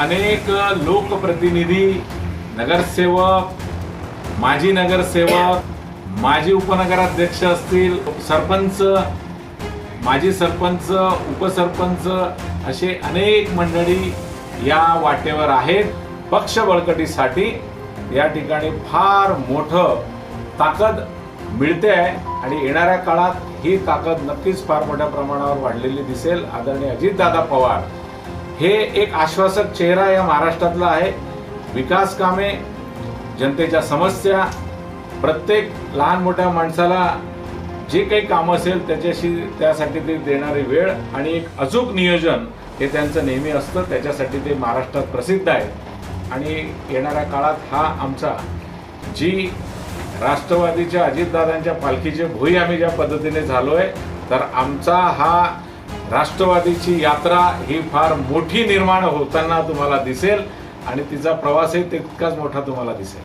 अनेक लोकप्रतिनिधी नगरसेवक माजी नगरसेवक माजी उपनगराध्यक्ष असतील सरपंच माजी सरपंच उपसरपंच असे अनेक मंडळी या वाटेवर आहेत. पक्ष बळकटीसाठी या ठिकाणी फार मोठं ताकद मिळते आहे आणि येणाऱ्या काळात ही ताकद नक्कीच फार मोठ्या प्रमाणावर वाढलेली दिसेल. आदरणीय अजितदादा पवार हे एक आश्वासक चेहरा या महाराष्ट्रातला आहे. विकास कामे जनतेच्या समस्या प्रत्येक लहान मोठ्या माणसाला जे काही काम असेल त्याच्याशी त्यासाठी ते देणारी वेळ आणि एक अचूक नियोजन हे त्यांचं नेहमी असतं. त्याच्यासाठी ते महाराष्ट्रात प्रसिद्ध आहे आणि येणाऱ्या काळात हा आमचा जी राष्ट्रवादीच्या अजितदादांच्या पालखीचे भोई आम्ही ज्या पद्धतीने झालो आहे तर आमचा हा राष्ट्रवादीची यात्रा ही फार मोठी निर्माण होताना तुम्हाला दिसेल आणि तिचा प्रवासही तितकाच मोठा तुम्हाला दिसेल.